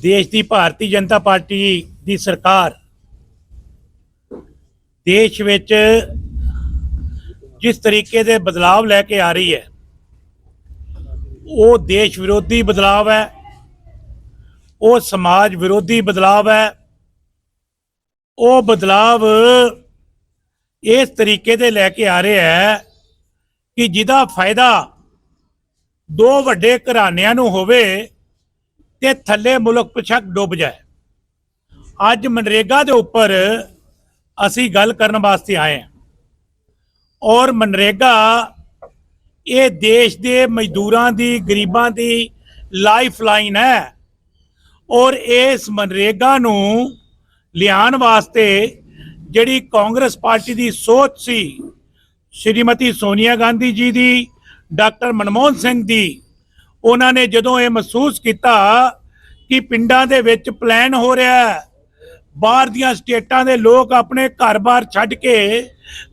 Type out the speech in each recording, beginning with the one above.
ਦੇਸ਼ ਦੀ ਭਾਰਤੀ ਜਨਤਾ ਪਾਰਟੀ ਦੀ ਸਰਕਾਰ ਦੇਸ਼ ਵਿੱਚ ਜਿਸ ਤਰੀਕੇ ਦੇ ਬਦਲਾਵ ਲੈ ਕੇ ਆ ਰਹੀ ਹੈ, ਉਹ ਦੇਸ਼ ਵਿਰੋਧੀ ਬਦਲਾਵ ਹੈ, ਉਹ ਸਮਾਜ ਵਿਰੋਧੀ ਬਦਲਾਵ ਹੈ, ਉਹ ਬਦਲਾਵ ਇਸ ਤਰੀਕੇ ਦੇ ਲੈ ਕੇ ਆ ਰਿਹਾ ਹੈ ਕਿ ਜਿਹਦਾ ਫਾਇਦਾ ਦੋ ਵੱਡੇ ਘਰਾਣਿਆਂ ਨੂੰ ਹੋਵੇ ਤੇ ਥੱਲੇ ਮੁਲਕ ਪਿਛਕ ਡੁੱਬ ਜਾਏ। ਅੱਜ ਮਨਰੇਗਾ ਦੇ ਉੱਪਰ ਅਸੀਂ ਗੱਲ ਕਰਨ ਵਾਸਤੇ ਆਏ ਹਾਂ। ਔਰ ਮਨਰੇਗਾ ਇਹ ਦੇਸ਼ ਦੇ ਮਜ਼ਦੂਰਾਂ ਦੀ, ਗਰੀਬਾਂ ਦੀ ਲਾਈਫ ਲਾਈਨ ਹੈ। ਔਰ ਇਸ ਮਨਰੇਗਾ ਨੂੰ ਲਿਆਉਣ ਵਾਸਤੇ ਜਿਹੜੀ ਕਾਂਗਰਸ ਪਾਰਟੀ ਦੀ ਸੋਚ ਸੀ, ਸ਼੍ਰੀਮਤੀ ਸੋਨੀਆ ਗਾਂਧੀ ਜੀ ਦੀ, ਡਾਕਟਰ ਮਨਮੋਹਨ ਸਿੰਘ ਦੀ ਉਹਨਾਂ ਨੇ ਜਦੋਂ ਇਹ ਮਹਿਸੂਸ ਕੀਤਾ ਕਿ ਪਿੰਡਾਂ ਦੇ ਵਿੱਚ ਪਲਾਨ ਹੋ ਰਿਹਾ ਬਾਹਰ ਦੀਆਂ ਸਟੇਟਾਂ ਦੇ ਲੋਕ ਆਪਣੇ ਘਰ-ਬਾਰ ਛੱਡ ਕੇ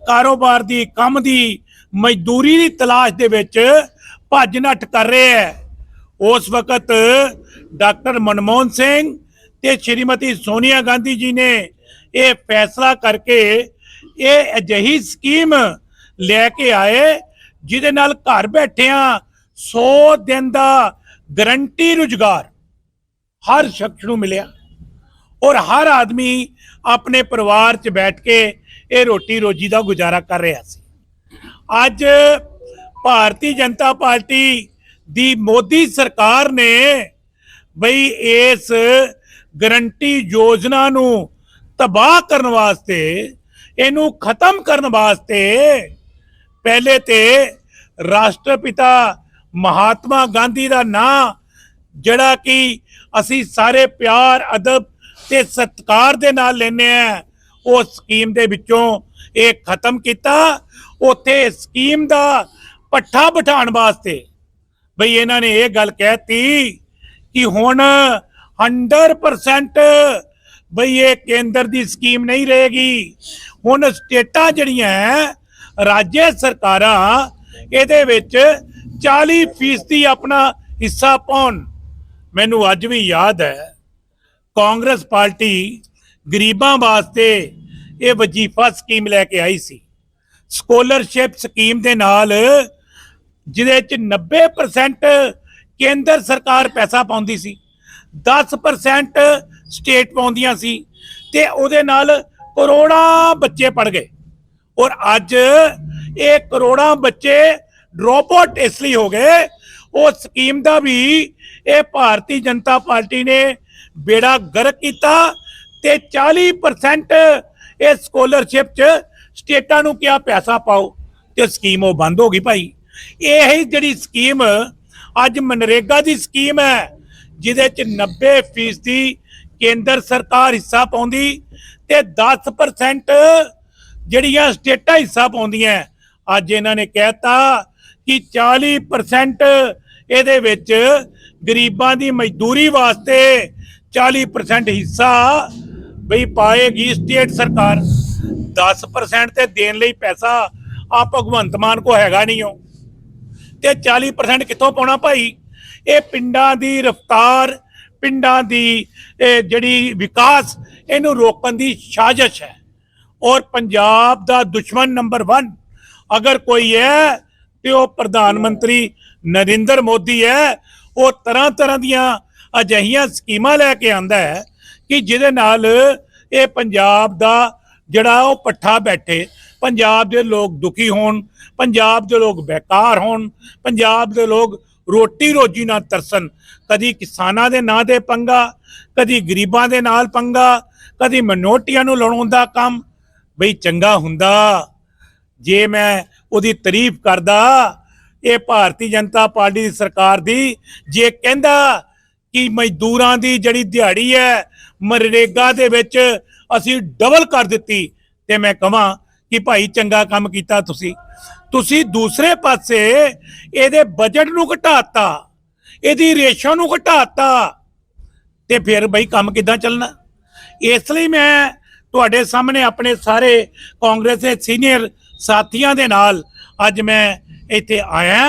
ਕਾਰੋਬਾਰ ਦੀ, ਕੰਮ ਦੀ ਮਜ਼ਦੂਰੀ ਦੀ ਤਲਾਸ਼ ਦੇ ਵਿੱਚ ਭੱਜ ਨੱਠ ਕਰ ਰਹੇ ਹੈ। ਉਸ ਵਕਤ ਡਾਕਟਰ ਮਨਮੋਹਨ ਸਿੰਘ ਤੇ ਸ਼੍ਰੀਮਤੀ ਸੋਨੀਆ ਗਾਂਧੀ ਜੀ ਨੇ ਇਹ ਫੈਸਲਾ ਕਰਕੇ ਇਹ ਅਜਿਹੀ ਸਕੀਮ ਲੈ ਕੇ ਆਏ, ਜਿਹਦੇ ਨਾਲ ਘਰ ਬੈਠਿਆਂ 100 ਦਿਨ ਦਾ ਗਰੰਟੀ ਰੁਜ਼ਗਾਰ ਹਰ ਸ਼ਖਸ ਨੂੰ ਮਿਲਿਆ ਔਰ ਹਰ ਆਦਮੀ ਆਪਣੇ ਪਰਿਵਾਰ 'ਚ ਬੈਠ ਕੇ ਇਹ ਰੋਟੀ ਰੋਜੀ ਦਾ ਗੁਜ਼ਾਰਾ ਕਰ ਰਿਹਾ ਸੀ। ਅੱਜ ਭਾਰਤੀ ਜਨਤਾ ਪਾਰਟੀ ਦੀ ਮੋਦੀ ਸਰਕਾਰ ਨੇ ਬਈ ਇਸ ਗਰੰਟੀ ਯੋਜਨਾ ਨੂੰ ਤਬਾਹ ਕਰਨ ਵਾਸਤੇ, ਇਹਨੂੰ ਖਤਮ ਕਰਨ ਵਾਸਤੇ ਪਹਿਲੇ ਤੇ ਰਾਸ਼ਟਰਪਿਤਾ ਮਹਾਤਮਾ ਗਾਂਧੀ ਦਾ ਨਾਂ ਜਿਹੜਾ ਕਿ ਅਸੀਂ ਸਾਰੇ ਪਿਆਰ ਅਦਬ ਤੇ ਸਤਿਕਾਰ ਦੇ ਨਾਲ ਲੈਨੇ ਆ ਉਹ ਸਕੀਮ ਦੇ ਵਿੱਚੋਂ ਇਹ ਖਤਮ ਕੀਤਾ। ਉੱਥੇ ਸਕੀਮ ਦਾ ਪੱਠਾ ਬਿਠਾਉਣ ਵਾਸਤੇ ਬਈ ਇਹਨਾਂ ਨੇ ਇਹ ਗੱਲ ਕਹਿਤੀ ਕਿ ਹੁਣ 100% ਬਈ ਇਹ ਕੇਂਦਰ ਦੀ ਸਕੀਮ ਨਹੀਂ ਰਹੇਗੀ। ਹੁਣ ਸਟੇਟਾਂ ਜਿਹੜੀਆਂ ਹੈ, ਰਾਜ ਸਰਕਾਰਾਂ ਇਹਦੇ ਵਿੱਚ 40% ਆਪਣਾ ਹਿੱਸਾ ਪਾਉਣ। ਮੈਨੂੰ ਅੱਜ ਵੀ ਯਾਦ ਹੈ, ਕਾਂਗਰਸ ਪਾਰਟੀ ਗਰੀਬਾਂ ਵਾਸਤੇ ਇਹ ਵਜੀਫਾ ਸਕੀਮ ਲੈ ਕੇ ਆਈ ਸੀ। ਸਕਾਲਰਸ਼ਿਪ ਸਕੀਮ ਦੇ ਨਾਲ ਜਿਹਦੇ ਚ 90% ਕੇਂਦਰ ਸਰਕਾਰ ਪੈਸਾ ਪਾਉਂਦੀ ਸੀ 10% ਸਟੇਟ ਪਾਉਂਦੀਆਂ ਸੀ ਤੇ ਉਹਦੇ ਨਾਲ ਕਰੋੜਾਂ ਬੱਚੇ ਪੜ ਗਏ। ਔਰ ਅੱਜ ਇਹ ਕਰੋੜਾਂ ਬੱਚੇ ਡ੍ਰੌਪ ਆਊਟ ਇਸ ਲਈ ਹੋ ਗਏ। ਉਹ ਸਕੀਮ ਦਾ ਵੀ ਇਹ ਭਾਰਤੀ ਜਨਤਾ ਪਾਰਟੀ ਨੇ ਬੇੜਾ ਗਰਕ ਕੀਤਾ ਤੇ 40% ਇਹ ਸਕਾਲਰਸ਼ਿਪ ਚ ਸਟੇਟਾਂ ਨੂੰ ਕਿਹਾ ਪੈਸਾ ਪਾਓ ਤੇ ਸਕੀਮ ਉਹ ਬੰਦ ਹੋ ਗਈ ਭਾਈ। ਇਹ ਹੀ ਜਿਹੜੀ ਸਕੀਮ ਅੱਜ ਮਨਰੇਗਾ ਦੀ ਸਕੀਮ ਹੈ, ਜਿਹਦੇ ਚ 90% ਦੀ ਕੇਂਦਰ ਸਰਕਾਰ ਹਿੱਸਾ ਪਾਉਂਦੀ ਤੇ 10% ਜਿਹੜੀਆਂ ਸਟੇਟਾਂ ਹਿੱਸਾ ਪਾਉਂਦੀਆਂ, ਅੱਜ ਇਹਨਾਂ ਨੇ ਕਹਿਤਾ ਕਿ 40% ਇਹਦੇ ਵਿੱਚ ਗਰੀਬਾਂ ਦੀ ਮਜ਼ਦੂਰੀ ਵਾਸਤੇ 40% ਹਿੱਸਾ ਬਈ ਪਾਏਗੀ ਸਟੇਟ ਸਰਕਾਰ। 10% ਤੇ ਦੇਣ ਲਈ ਪੈਸਾ ਆ ਭਗਵੰਤ ਮਾਨ ਕੋ ਹੈਗਾ ਨਹੀਂ ਉਹ। ਤੇ 40% ਕਿੱਥੋਂ ਪਾਉਣਾ ਭਾਈ? ਇਹ ਪਿੰਡਾਂ ਦੀ ਰਫਤਾਰ, ਪਿੰਡਾਂ ਦੀ ਜਿਹੜੀ ਵਿਕਾਸ, ਇਹਨੂੰ ਰੋਕਣ ਦੀ ਸਾਜ਼ਿਸ਼ ਹੈ। ਔਰ ਪੰਜਾਬ ਦਾ ਦੁਸ਼ਮਣ ਨੰਬਰ 1 ਅਗਰ ਕੋਈ ਹੈ ਤੇ ਉਹ ਪ੍ਰਧਾਨ ਮੰਤਰੀ ਨਰਿੰਦਰ ਮੋਦੀ ਹੈ ਉਹ ਤਰ੍ਹਾਂ ਤਰ੍ਹਾਂ ਦੀਆਂ ਅਜਿਹੀਆਂ ਸਕੀਮਾਂ ਲੈ ਕੇ ਆਂਦਾ ਹੈ ਕਿ ਜਿਹਦੇ ਨਾਲ ਇਹ ਪੰਜਾਬ ਦਾ ਜਿਹੜਾ ਉਹ ਪੱਠਾ ਬੈਠੇ ਪੰਜਾਬ ਦੇ ਲੋਕ ਦੁਖੀ ਹੋਣ ਪੰਜਾਬ ਦੇ ਲੋਕ ਬੇਕਾਰ ਹੋਣ ਪੰਜਾਬ ਦੇ ਲੋਕ ਰੋਟੀ ਰੋਜੀ ਨਾਲ ਤਰਸਣ ਕਦੀ ਕਿਸਾਨਾਂ ਦੇ ਨਾਂ ਦੇ ਪੰਗਾ ਕਦੀ ਗਰੀਬਾਂ ਦੇ ਨਾਲ ਪੰਗਾ ਕਦੀ ਮਨੋਟੀਆਂ ਨੂੰ ਲੜਾਉਣ ਦਾ ਕੰਮ ਬਈ ਚੰਗਾ ਹੁੰਦਾ। ਜੇ ਮੈਂ ਉਹਦੀ ਤਾਰੀਫ ਕਰਦਾ, ਇਹ ਭਾਰਤੀ ਜਨਤਾ ਪਾਰਟੀ ਦੀ ਸਰਕਾਰ ਦੀ, ਜੇ ਕਹਿੰਦਾ ਕਿ ਮਜ਼ਦੂਰਾਂ ਦੀ ਜਿਹੜੀ ਦਿਹਾੜੀ ਹੈ, ਮਨਰੇਗਾ ਦੇ ਵਿੱਚ ਅਸੀਂ ਡਬਲ ਕਰ ਦਿੱਤੀ, ਤੇ ਮੈਂ ਕਹਾਂ ਕਿ ਭਾਈ ਚੰਗਾ ਕੰਮ ਕੀਤਾ ਤੁਸੀਂ। ਤੁਸੀਂ ਦੂਸਰੇ ਪਾਸੇ ਇਹਦੇ ਬਜਟ ਨੂੰ ਘਟਾਤਾ, ਇਹਦੀ ਰੇਸ਼ਾ ਨੂੰ ਘਟਾਤਾ, ਤੇ ਫਿਰ ਬਈ ਕੰਮ ਕਿੱਦਾਂ ਚੱਲਣਾ? ਇਸ ਲਈ ਮੈਂ ਤੁਹਾਡੇ ਸਾਹਮਣੇ ਆਪਣੇ ਸਾਰੇ ਕਾਂਗਰਸ ਦੇ ਸੀਨੀਅਰ ਸਾਥੀਆਂ ਦੇ ਨਾਲ ਅੱਜ ਮੈਂ ਇੱਥੇ ਆਇਆ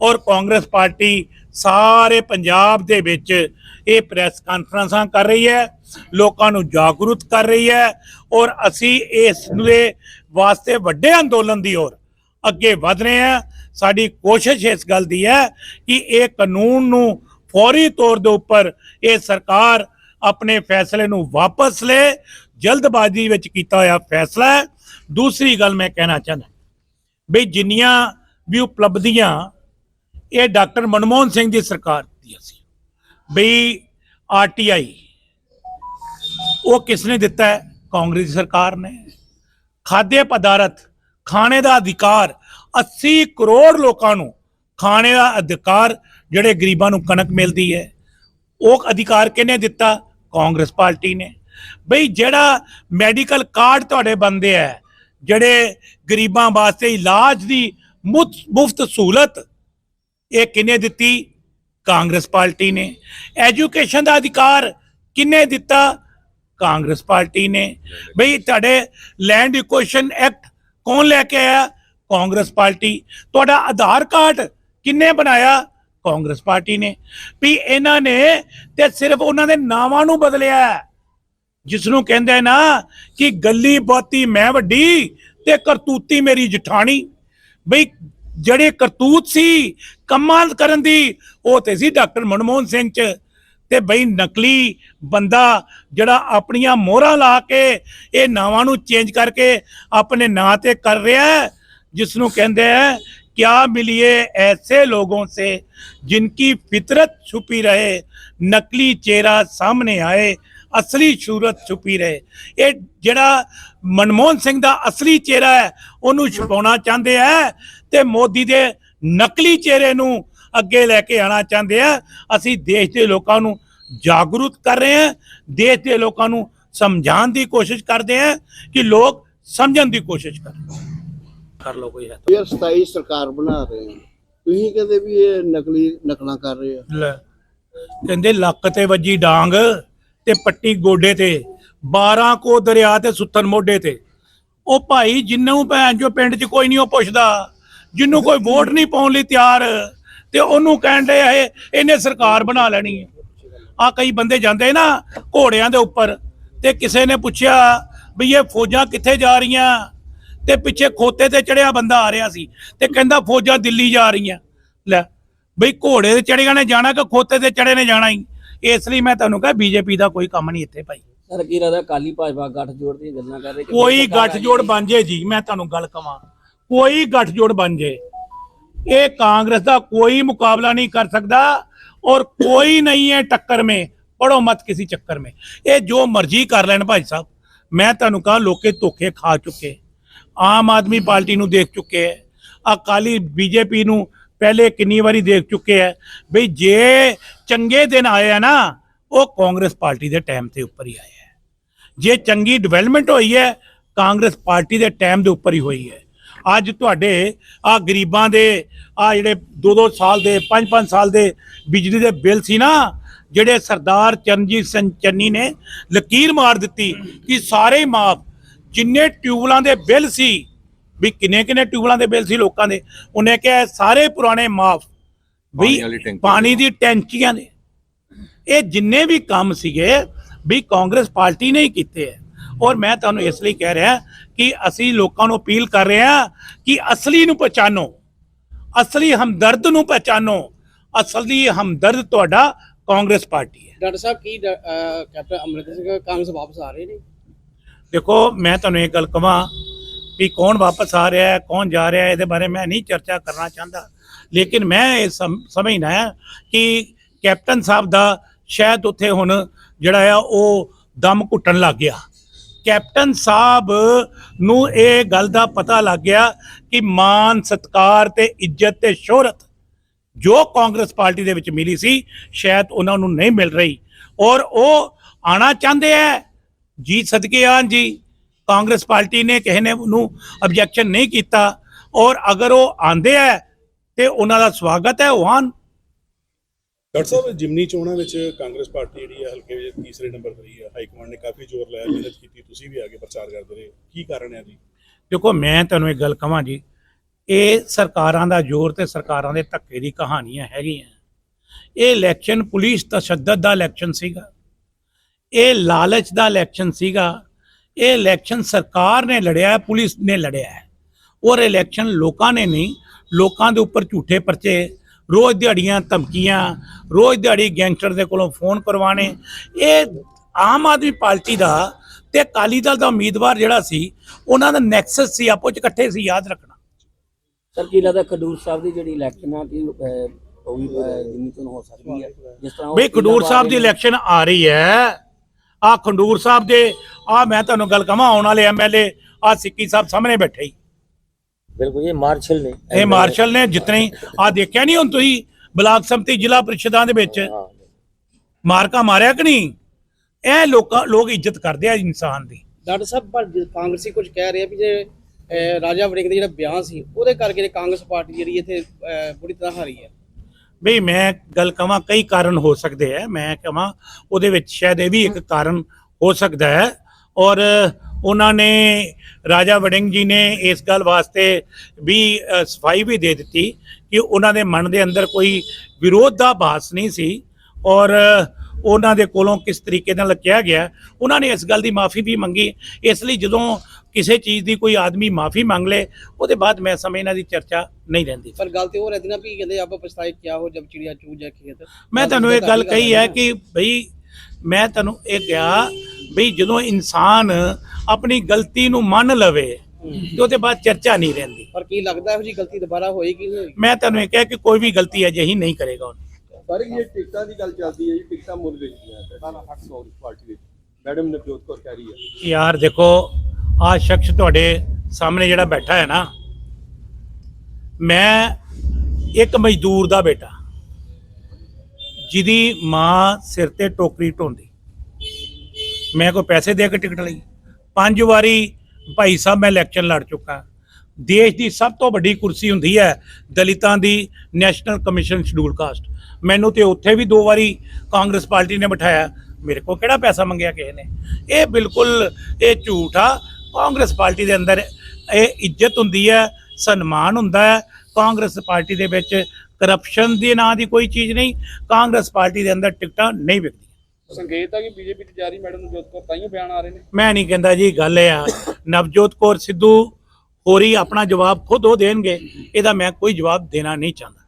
ਔਰ ਕਾਂਗਰਸ ਪਾਰਟੀ ਸਾਰੇ ਪੰਜਾਬ ਦੇ ਵਿੱਚ ਇਹ ਪ੍ਰੈਸ ਕਾਨਫਰੰਸਾਂ ਕਰ ਰਹੀ ਹੈ, ਲੋਕਾਂ ਨੂੰ ਜਾਗਰੂਕ ਕਰ ਰਹੀ ਹੈ ਔਰ ਅਸੀਂ ਇਸ ਦੇ ਵਾਸਤੇ ਵੱਡੇ ਅੰਦੋਲਨ ਦੀ ਔਰ ਅੱਗੇ ਵਧ ਰਹੇ ਹਾਂ। ਸਾਡੀ ਕੋਸ਼ਿਸ਼ ਇਸ ਗੱਲ ਦੀ ਹੈ ਕਿ ਇਹ ਕਾਨੂੰਨ ਨੂੰ ਫੌਰੀ ਤੌਰ ਦੇ ਉੱਪਰ ਇਹ ਸਰਕਾਰ ਆਪਣੇ ਫੈਸਲੇ ਨੂੰ ਵਾਪਸ ਲੈ ਜਲਦਬਾਜ਼ੀ ਵਿੱਚ ਕੀਤਾ ਹੋਇਆ ਫੈਸਲਾ ਹੈ। ਦੂਸਰੀ ਗੱਲ ਮੈਂ ਕਹਿਣਾ ਚਾਹੁੰਦਾ ਵੀ ਜਿੰਨੀਆਂ ਵੀ ਉਪਲਬਧੀਆਂ ਇਹ ਡਾਕਟਰ ਮਨਮੋਹਨ ਸਿੰਘ ਦੀ ਸਰਕਾਰ ਦੀਆਂ ਸੀ, ਵੀ ਆਰਟੀਆਈ ਉਹ ਕਿਸ ਨੇ ਦਿੱਤਾ ਹੈ? ਕਾਂਗਰਸ ਦੀ ਸਰਕਾਰ ਨੇ। ਖਾद्य ਪਦਾਰਥ, ਖਾਣੇ ਦਾ ਅਧਿਕਾਰ 80 ਕਰੋੜ ਲੋਕਾਂ ਨੂੰ ਖਾਣੇ ਦਾ ਅਧਿਕਾਰ ਜਿਹੜੇ ਗਰੀਬਾਂ ਨੂੰ ਕਣਕ ਮਿਲਦੀ ਹੈ, ਉਹ ਅਧਿਕਾਰ ਕਿਹਨੇ ਦਿੱਤਾ? ਕਾਂਗਰਸ ਪਾਰਟੀ ਨੇ। ਬਈ ਜਿਹੜਾ ਮੈਡੀਕਲ ਕਾਰਡ ਤੁਹਾਡੇ ਬੰਦੇ ਹੈ ਜਿਹੜੇ ਗਰੀਬਾਂ ਵਾਸਤੇ ਇਲਾਜ ਦੀ ਮੁਫਤ ਸਹੂਲਤ, ਇਹ ਕਿਨੇ ਦਿੱਤੀ? ਕਾਂਗਰਸ ਪਾਰਟੀ ਨੇ। ਐਜੂਕੇਸ਼ਨ ਦਾ ਅਧਿਕਾਰ ਕਿਨੇ ਦਿੱਤਾ? ਕਾਂਗਰਸ ਪਾਰਟੀ ਨੇ। ਬਈ ਤੁਹਾਡੇ ਲੈਂਡ ਇਕੁਏਸ਼ਨ ਐਕਟ ਕੌਣ ਲੈ ਕੇ ਆਇਆ? ਕਾਂਗਰਸ ਪਾਰਟੀ। ਤੁਹਾਡਾ ਆਧਾਰ ਕਾਰਡ ਕਿੰਨੇ ਬਣਾਇਆ? ਕਾਂਗਰਸ ਪਾਰਟੀ ਨੇ। ਵੀ ਇਹਨਾਂ ਨੇ ਤੇ ਸਿਰਫ ਉਹਨਾਂ ਦੇ ਨਾਵਾਂ ਨੂੰ ਬਦਲਿਆ। ਹੈ। ਜਿਸ ਨੂੰ ਕਹਿੰਦੇ ਨਾ ਕਿ ਗੱਲੀ ਬਾਤੀ ਮੈਂ ਵੱਡੀ ਤੇ ਕਰਤੂਤੀ ਮੇਰੀ ਜਠਾਣੀ। ਬਈ ਜਿਹੜੇ ਕਰਤੂਤ ਸੀ, ਕੰਮਾਂ ਕਰਨ ਦੀ, ਉਹ ਤੇ ਸੀ ਡਾਕਟਰ ਮਨਮੋਹਨ ਸਿੰਘ ਚ। ਤੇ ਬਈ ਨਕਲੀ ਬੰਦਾ ਜਿਹੜਾ ਆਪਣੀਆਂ ਮੋਹਰਾਂ ਲਾ ਕੇ ਇਹ ਨਾਵਾਂ ਨੂੰ ਚੇਂਜ ਕਰਕੇ ਆਪਣੇ ਨਾਂ ਤੇ ਕਰ ਰਿਹਾ ਹੈ ਜਿਸ ਨੂੰ ਕਹਿੰਦੇ ਆ, ਕਿਆ ਮਿਲਿਏ ਐਸੇ ਲੋਗੋਂ ਸੇ, ਜਿਨਕੀ ਫਿਤਰਤ ਛੁਪੀ ਰਹੇ, ਨਕਲੀ ਚਿਹਰਾ ਸਾਹਮਣੇ ਆਏ। ਅਸਲੀ ਸੂਰਤ ਛੁਪੀ ਰਹੇ। ਇਹ ਜਿਹੜਾ ਮਨਮੋਹਨ ਸਿੰਘ ਦਾ ਅਸਲੀ ਚਿਹਰਾ ਹੈ ਉਹਨੂੰ ਛੁਪਾਉਣਾ ਚਾਹੁੰਦੇ ਆ ਤੇ ਮੋਦੀ ਦੇ ਨਕਲੀ ਚਿਹਰੇ ਨੂੰ ਅੱਗੇ ਲੈ ਕੇ ਆਣਾ ਚਾਹੁੰਦੇ ਆ। ਅਸੀਂ ਦੇਸ਼ ਦੇ ਲੋਕਾਂ ਨੂੰ ਜਾਗਰੂਕ ਕਰ ਰਹੇ ਹਾਂ ਦੇਸ਼ ਦੇ ਲੋਕਾਂ ਨੂੰ ਸਮਝਾਉਣ ਦੀ ਕੋਸ਼ਿਸ਼ ਕਰਦੇ ਆ ਕਿ ਲੋਕ ਸਮਝਣ ਦੀ ਕੋਸ਼ਿਸ਼ ਕਰਨ। ਕਰ ਲਓ ਕੋਈ ਹੈ ਤਾਂ। 2027 ਸਰਕਾਰ ਬਣਾ ਰਹੇ ਤੁਸੀਂ ਕਹਿੰਦੇ ਵੀ ਇਹ ਨਕਲੀ ਨਕਲਾਂ ਕਰ ਰਹੇ ਆ। ਲੈ ਕਹਿੰਦੇ ਲੱਕ ਤੇ ਵੱਜੀ ਡਾਂਗ। ਤੇ ਪੱਟੀ ਗੋਡੇ ਤੇ 12 ਕੋ ਦਰਿਆ ਤੇ ਸੁੱਤਨ ਮੋਢੇ ਤੇ। ਉਹ ਭਾਈ ਜਿੰਨੂੰ ਭੈਣ ਜੋ ਪਿੰਡ 'ਚ ਕੋਈ ਨਹੀਂ ਉਹ ਪੁੱਛਦਾ, ਜਿੰਨੂੰ ਕੋਈ ਵੋਟ ਨਹੀਂ ਪਾਉਣ ਲਈ ਤਿਆਰ, ਤੇ ਉਹਨੂੰ ਕਹਿਣ ਦੇ ਇਹ, ਇਹਨੇ ਸਰਕਾਰ ਬਣਾ ਲੈਣੀ ਹੈ। ਆ ਕਈ ਬੰਦੇ ਜਾਂਦੇ ਨਾ ਘੋੜਿਆਂ ਦੇ ਉੱਪਰ, ਤੇ ਕਿਸੇ ਨੇ ਪੁੱਛਿਆ ਵੀ ਇਹ ਫੌਜਾਂ ਕਿੱਥੇ ਜਾ ਰਹੀਆਂ, ਤੇ ਪਿੱਛੇ ਖੋਤੇ ਤੇ ਚੜਿਆ ਬੰਦਾ ਆ ਰਿਹਾ ਸੀ, ਤੇ ਕਹਿੰਦਾ ਫੌਜਾਂ ਦਿੱਲੀ ਜਾ ਰਹੀਆਂ। ਲੈ, ਬਈ ਘੋੜੇ ਤੇ ਚੜਿਆ ਨੇ ਜਾਣਾ ਕਿ ਖੋਤੇ ਤੇ ਚੜੇ ਨੇ ਜਾਣਾ ਹੀ ਇਸ ਲਈ ਮੈਂ ਤੁਹਾਨੂੰ ਕਹਾਂ ਬੀਜੇਪੀ ਦਾ ਕੋਈ ਕੰਮ ਨਹੀਂ ਇੱਥੇ ਭਾਈ। ਸਰ ਕੀ ਲੱਗਦਾ ਕਾਲੀ ਭਾਜਪਾ ਗੱਠ ਜੋੜ ਦੀਆਂ ਗੱਲਾਂ ਕਰ ਰਹੇ ਕੋਈ ਗੱਠਜੋੜ। ਬਣ ਜੇ ਜੀ ਮੈਂ ਤੁਹਾਨੂੰ ਗੱਲ ਕਵਾਂ। ਕੋਈ ਗੱਠਜੋੜ ਬਣ ਜੇ। ਇਹ ਕਾਂਗਰਸ ਦਾ ਕੋਈ ਮੁਕਾਬਲਾ ਨਹੀਂ ਕਰ ਸਕਦਾ ਔਰ ਕੋਈ ਨਹੀਂ ਹੈ ਟੱਕਰ ਮੇ। ਪੜੋ ਮਤ ਕਿਸੇ ਚੱਕਰ ਮੇ। ਇਹ ਜੋ ਮਰਜ਼ੀ ਕਰ ਲੈਣ ਭਾਈ ਸਾਹਿਬ। ਮੈਂ ਤੁਹਾਨੂੰ ਕਹਾਂ ਲੋਕੇ ਧੋਖੇ ਖਾ ਚੁੱਕੇ। ਆਮ ਆਦਮੀ ਪਾਰਟੀ ਨੂੰ ਦੇਖ ਚੁੱਕੇ। ਅਕਾਲੀ ਬੀਜੇਪੀ ਨੂੰ ਪਹਿਲੇ ਕਿੰਨੀ ਵਾਰੀ ਦੇਖ ਚੁੱਕੇ ਹੈ ਬਈ ਜੇ ਚੰਗੇ ਦਿਨ ਆਏ ਆ ਨਾ ਉਹ ਕਾਂਗਰਸ ਪਾਰਟੀ ਦੇ ਟਾਈਮ ਤੇ ਉੱਪਰ ਹੀ ਆਏ ਹੈ ਜੇ ਚੰਗੀ ਡਿਵੈਲਪਮੈਂਟ ਹੋਈ ਹੈ ਕਾਂਗਰਸ ਪਾਰਟੀ ਦੇ ਟਾਈਮ ਦੇ ਉੱਪਰ ਹੀ ਹੋਈ ਹੈ ਅੱਜ ਤੁਹਾਡੇ ਆ ਗਰੀਬਾਂ ਦੇ ਆ ਜਿਹੜੇ 2-2 ਸਾਲ ਦੇ 5-5 ਸਾਲ ਦੇ ਬਿਜਲੀ ਦੇ ਬਿੱਲ ਸੀ ਨਾ ਜਿਹੜੇ ਸਰਦਾਰ ਚਰਨਜੀਤ ਸਿੰਘ ਚੰਨੀ ਨੇ ਲਕੀਰ ਮਾਰ ਦਿੱਤੀ ਕਿ ਸਾਰੇ ਮਾਫ ਜਿੰਨੇ ਟਿਊਬਲਾਂ ਦੇ ਬਿੱਲ ਸੀ ਵੀ ਕਿੰਨੇ ਕਿੰਨੇ ਟਿਊਬਲਾਂ ਦੇ ਬਿੱਲ ਸੀ ਲੋਕਾਂ ਦੇ? ਉਹਨੇ ਕਿਹਾ ਸਾਰੇ ਪੁਰਾਣੇ ਮਾਫ ਵੀ ਪਾਣੀ ਦੀ ਟੈਂਕੀਆਂ ਦੇ ਇਹ ਜਿੰਨੇ ਵੀ ਕੰਮ ਸੀਗੇ ਵੀ ਕਾਂਗਰਸ ਪਾਰਟੀ ਨੇ ਹੀ ਕੀਤੇ ਹੈ। ਔਰ ਮੈਂ ਤੁਹਾਨੂੰ ਇਸ ਲਈ ਕਹਿ ਰਿਹਾ ਕਿ ਅਸੀਂ ਲੋਕਾਂ ਨੂੰ ਅਪੀਲ ਕਰ ਰਹੇ ਹਾਂ ਕਿ ਅਸਲੀ ਨੂੰ ਪਛਾਣੋ। ਅਸਲੀ ਹਮਦਰਦ ਨੂੰ ਪਛਾਣੋ। ਅਸਲੀ ਹਮਦਰਦ ਤੁਹਾਡਾ ਕਾਂਗਰਸ ਪਾਰਟੀ ਹੈ। ਡਾਕਟਰ ਸਾਹਿਬ ਕੀ ਕੈਪਟਨ ਅਮਰਿੰਦਰ ਸਿੰਘ ਕਾਂਗਰਸ ਵਾਪਸ ਆ ਰਹੇ ਨੇ? ਦੇਖੋ ਮੈਂ ਤੁਹਾਨੂੰ ਇਹ ਗੱਲ ਕਵਾਂ ਵੀ ਕੌਣ ਵਾਪਸ ਆ ਰਿਹਾ ਹੈ, ਕੌਣ ਜਾ ਰਿਹਾ ਹੈ, ਇਹਦੇ ਬਾਰੇ ਮੈਂ ਨਹੀਂ ਚਰਚਾ ਕਰਨਾ ਚਾਹੁੰਦਾ। ਲੇਕਿਨ ਮੈਂ ਇਹ ਸਮਝਣਾ ਸਮਝਦਾ ਹੈ ਕਿ ਕੈਪਟਨ ਸਾਹਿਬ ਦਾ ਸ਼ਾਇਦ ਉੱਥੇ ਹੁਣ ਜਿਹੜਾ ਆ ਉਹ ਦਮ ਘੁੱਟਣ ਲੱਗ ਗਿਆ। ਕੈਪਟਨ ਸਾਹਿਬ ਨੂੰ ਇਹ ਗੱਲ ਦਾ ਪਤਾ ਲੱਗ ਗਿਆ ਕਿ ਮਾਨ, ਸਤਕਾਰ ਤੇ ਇੱਜ਼ਤ ਤੇ ਸ਼ੋਹਰਤ ਜੋ ਕਾਂਗਰਸ ਪਾਰਟੀ ਦੇ ਵਿੱਚ ਮਿਲੀ ਸੀ, ਸ਼ਾਇਦ ਉਹਨਾਂ ਨੂੰ ਨਹੀਂ ਮਿਲ ਰਹੀ। ਔਰ ਉਹ ਆਣਾ ਚਾਹੁੰਦੇ ਹੈ। ਜੀ ਸਦਕੇ ਆਣ ਜੀ। ਕਾਂਗਰਸ ਪਾਰਟੀ ਨੇ ਕਿਸੇ ਨੇ ਉਹਨੂੰ ਆਬਜੈਕਸ਼ਨ ਨਹੀਂ ਕੀਤਾ ਔਰ ਅਗਰ ਉਹ ਆਂਦੇ ਹੈ ਤੇ ਉਹਨਾਂ ਦਾ ਸਵਾਗਤ ਹੈ ਉਹ ਡਾਕਟਰ ਸਾਹਿਬ ਜਿਮਨੀ ਚੋਣਾਂ ਵਿੱਚ ਕਾਂਗਰਸ ਪਾਰਟੀ ਜਿਹੜੀ ਹੈ ਹਲਕੇ ਵਿੱਚ ਤੀਸਰੇ ਨੰਬਰ ਤੇ ਰਹੀ ਹੈ ਹਾਈ ਕਮਾਂਡ ਨੇ ਕਾਫੀ ਜ਼ੋਰ ਲਾਇਆ ਮਿਹਨਤ ਕੀਤੀ ਤੁਸੀਂ ਵੀ ਆਗੇ ਪ੍ਰਚਾਰ ਕਰਦੇ ਰਹੇ। ਕੀ ਕਾਰਨ ਹੈ ਜੀ ਦੇਖੋ ਮੈਂ ਤੁਹਾਨੂੰ ਇੱਕ ਗੱਲ ਕਹਾਂ ਜੀ ਇਹ ਸਰਕਾਰਾਂ ਦਾ ਜ਼ੋਰ ਤੇ ਸਰਕਾਰਾਂ ਦੇ ਧੱਕੇ ਦੀ ਕਹਾਣੀਆਂ ਹੈਗੀਆਂ। ਇਹ ਇਲੈਕਸ਼ਨ ਪੁਲਿਸ ਤਸ਼ੱਦਦ ਦਾ ਇਲੈਕਸ਼ਨ ਸੀਗਾ। ਇਹ ਲਾਲਚ ਦਾ ਇਲੈਕਸ਼ਨ ਸੀਗਾ। ਇਹ ਇਲੈਕਸ਼ਨ ਸਰਕਾਰ ਨੇ ਲੜਿਆ ਹੈ, ਪੁਲਿਸ ਨੇ ਲੜਿਆ ਹੈ। ਔਰ ਇਲੈਕਸ਼ਨ ਲੋਕਾਂ ਨੇ ਨਹੀਂ ਲੋਕਾਂ ਦੇ ਉੱਪਰ ਝੂਠੇ ਪਰਚੇ ਰੋਜ਼ ਦਿਹਾੜੀਆਂ ਧਮਕੀਆਂ ਰੋਜ਼ ਦਿਹਾੜੀ ਗੈਂਗਸਟਰ ਦੇ ਕੋਲੋਂ ਫੋਨ ਕਰਵਾਣੇ ਇਹ ਆਮ ਆਦਮੀ ਪਾਰਟੀ ਦਾ ਤੇ ਅਕਾਲੀ ਦਲ ਦਾ ਉਮੀਦਵਾਰ ਜਿਹੜਾ ਸੀ ਉਹਨਾਂ ਦਾ ਨੈਕਸਸ ਸੀ ਆਪੋ ਚ ਇਕੱਠੇ ਸੀ ਯਾਦ ਰੱਖਣਾ। ਸਰ ਕੀ ਲੱਗਦਾ ਖਡੂਰ ਸਾਹਿਬ ਦੀ ਜਿਹੜੀ ਇਲੈਕਸ਼ਨ ਆ ਕਿ ਉਹ ਵੀ ਜਿੰਨੀ ਤੋਂ ਹੋ ਸਕਦੀ ਹੈ ਜਿਸ ਤਰ੍ਹਾਂ ਬਈ ਖਡੂਰ ਸਾਹਿਬ ਦੀ ਇਲੈਕਸ਼ਨ ਆ ਰਹੀ ਹੈ। ਆ ਖੰਡੂਰ ਸਾਹਿਬ ਦੇ ਆ ਮੈਂ ਤੁਹਾਨੂੰ ਗੱਲ ਕਵਾਂ ਆਉਣ ਵਾਲੇ ਐਮਐਲਏ ਆ ਸਿੱਕੀ ਸਾਹਿਬ ਸਾਹਮਣੇ ਬੈਠੇ ਹੀ। ਬਿਲਕੁਲ ਇਹ ਮਾਰਸ਼ਲ ਨੇ। ਇਹ ਮਾਰਸ਼ਲ ਨੇ ਜਿਤਨੇ ਆ ਦੇਖਿਆ ਨਹੀਂ ਹੁਣ ਤੁਸੀਂ ਬਲਾਕ ਸੰਮਤੀ ਜ਼ਿਲ੍ਹਾ ਪ੍ਰੀਸ਼ਦਾਂ ਦੇ ਵਿੱਚ? ਮਾਰਕਾ ਮਾਰਿਆ ਕਿ ਨਹੀਂ? ਇਹ ਲੋਕਾਂ ਲੋਕ ਇੱਜ਼ਤ ਕਰਦੇ ਆ ਇਨਸਾਨ ਦੀ। ਡਾਕਟਰ ਸਾਹਿਬ ਪਰ ਕਾਂਗਰਸੀ ਕੁਝ ਕਹਿ ਰਹੇ ਆ ਵੀ ਜੇ ਰਾਜਾ ਵੜਿੰਗ ਦਾ ਜਿਹੜਾ ਬਿਆਨ ਸੀ ਉਹਦੇ ਕਰਕੇ ਕਾਂਗਰਸ ਪਾਰਟੀ ਜਿਹੜੀ ਇੱਥੇ ਬੁਰੀ ਤਰ੍ਹਾਂ ਹਾਰੀ ਹੈ। ਬਈ ਮੈਂ ਗੱਲ ਕਵਾਂ ਕਈ ਕਾਰਨ ਹੋ ਸਕਦੇ ਆ ਮੈਂ ਕਵਾਂ ਉਹਦੇ ਵਿੱਚ ਸ਼ਾਇਦ ਇਹ ਵੀ ਇੱਕ ਕਾਰਨ ਹੋ ਸਕਦਾ ਹੈ ਔਰ ਉਹਨਾਂ ਨੇ ਰਾਜਾ ਵੜਿੰਗ ਜੀ ਨੇ ਇਸ ਗੱਲ ਵਾਸਤੇ ਵੀ ਸਫ਼ਾਈ ਵੀ ਦੇ ਦਿੱਤੀ ਕਿ ਉਹਨਾਂ ਦੇ ਮਨ ਦੇ ਅੰਦਰ ਕੋਈ ਵਿਰੋਧ ਦਾ ਬਾਸ ਨਹੀਂ ਸੀ ਔਰ ਉਹਨਾਂ ਦੇ ਕੋਲੋਂ ਕਿਸ ਤਰੀਕੇ ਨਾਲ ਕਿਹਾ ਗਿਆ, ਉਹਨਾਂ ਨੇ ਇਸ ਗੱਲ ਦੀ ਮਾਫੀ ਵੀ ਮੰਗੀ। ਇਸ ਲਈ ਜਦੋਂ ਕਿਸੇ ਚੀਜ਼ ਦੀ ਕੋਈ ਆਦਮੀ ਮਾਫੀ ਮੰਗ ਲੇ ਉਹਦੇ ਬਾਅਦ ਮੈਂ ਸਮੇਂ ਇਹਨਾਂ ਦੀ ਚਰਚਾ ਨਹੀਂ ਰਹਿੰਦੀ। ਪਰ ਗੱਲ ਤੇ ਉਹ ਰਹਿੰਦੀ ਨਾ ਵੀ ਕਹਿੰਦੇ ਆਪਾਂ ਪਛਤਾਏ ਕਿਆ ਹੋ ਜਬ ਚਿੜੀਆ ਚੂ ਜਾ ਖੇਤ। ਮੈਂ ਤੁਹਾਨੂੰ ਇਹ ਗੱਲ ਕਹੀ ਹੈ ਕਿ ਭਈ ਮੈਂ ਤੁਹਾਨੂੰ ਇਹ ਕਿਹਾ ਭਈ ਜਦੋਂ ਇਨਸਾਨ ਆਪਣੀ ਗਲਤੀ ਨੂੰ ਮੰਨ ਲਵੇ ਤੇ ਉਹਦੇ ਬਾਅਦ ਚਰਚਾ ਨਹੀਂ ਰਹਿੰਦੀ। ਪਰ ਕੀ ਲੱਗਦਾ ਇਹੋ ਜੀ ਗਲਤੀ ਦੁਬਾਰਾ ਹੋਏਗੀ ਨਹੀਂ? ਹੋਏਗੀ ਮੈਂ ਤੁਹਾਨੂੰ ਇਹ ਕਿਹਾ ਕਿ ਕੋਈ ਵੀ ਗਲਤੀ ਅਜਿਹੀ ਨਹੀਂ ਕਰੇਗਾ ਉਹਨੇ ਪਰ ਇਹ ਟਿਕਟਾਂ ਦੀ ਗੱਲ ਚੱਲਦੀ ਹੈ ਜੀ ਟਿਕਟਾਂ ਮੁੱਲ ਵੇਚੀਆਂ ਸਾਰਾ 800 ਪਾਰਟੀ ਵਿੱਚ। ਮੈਡਮ ਨਵਜੋਤ ਕੌਰ ਕਹਿ ਰਹੀ ਹੈ। ਯਾਰ ਦੇਖੋ ਆਹ ਸ਼ਖਸ ਤੁਹਾਡੇ ਸਾਹਮਣੇ ਜਿਹੜਾ ਬੈਠਾ ਹੈ ਨਾ, ਮੈਂ ਇੱਕ ਮਜ਼ਦੂਰ ਦਾ ਬੇਟਾ, ਜਿਹਦੀ ਮਾਂ ਸਿਰ ਤੇ ਟੋਕਰੀ ਢੋਂਦੀ। ਮੈਂ ਕੋਈ ਪੈਸੇ ਦੇ ਕੇ ਟਿਕਟ ਲਈ। ਪੰਜ ਵਾਰੀ ਭਾਈ ਸਾਹਿਬ ਮੈਂ ਇਲੈਕਸ਼ਨ ਲੜ ਚੁੱਕਾ। ਦੇਸ਼ ਦੀ ਸਭ ਤੋਂ ਵੱਡੀ ਕੁਰਸੀ ਹੁੰਦੀ ਹੈ ਦਲਿਤਾਂ ਦੀ ਨੈਸ਼ਨਲ ਕਮਿਸ਼ਨ ਸ਼ਡਿਊਲ ਕਾਸਟ ਮੈਨੂੰ ਤੇ ਉੱਥੇ ਵੀ ਦੋ ਵਾਰੀ ਕਾਂਗਰਸ ਪਾਰਟੀ ਨੇ ਬਿਠਾਇਆ। ਮੇਰੇ ਕੋਲ ਕਿਹੜਾ ਪੈਸਾ ਮੰਗਿਆ ਕਿਸੇ ਨੇ? ਇਹ ਬਿਲਕੁਲ ਇਹ ਝੂਠ ਆ। ਕਾਂਗਰਸ ਪਾਰਟੀ ਦੇ ਅੰਦਰ ਇਹ ਇੱਜ਼ਤ ਹੁੰਦੀ ਹੈ ਸਨਮਾਨ ਹੁੰਦਾ ਹੈ। ਕਾਂਗਰਸ ਪਾਰਟੀ ਦੇ ਵਿੱਚ ਕਰਪਸ਼ਨ ਦੇ ਨਾਂ ਦੀ ਕੋਈ ਚੀਜ਼ ਨਹੀਂ ਕਾਂਗਰਸ ਪਾਰਟੀ ਦੇ ਅੰਦਰ ਟਿਕਟਾਂ ਨਹੀਂ ਵਿਕਦੀਆਂ। ਸੰਕੇਤ ਆ ਕਿ ਬੀਜੇਪੀ ਤੇ ਜਾ ਰਹੀ ਮੈਡਮ ਨਵਜੋਤ ਕੌਰ ਤਾਈਓ ਬਿਆਨ ਆ ਰਹੇ ਨੇ। ਮੈਂ ਨਹੀਂ ਕਹਿੰਦਾ ਜੀ ਗੱਲ ਇਹ ਆ ਨਵਜੋਤ ਕੌਰ ਸਿੱਧੂ ਹੋਰੀ ਆਪਣਾ ਜਵਾਬ ਖੁਦ ਉਹ ਦੇਣਗੇ ਇਹਦਾ ਮੈਂ ਕੋਈ ਜਵਾਬ ਦੇਣਾ ਨਹੀਂ ਚਾਹੁੰਦਾ।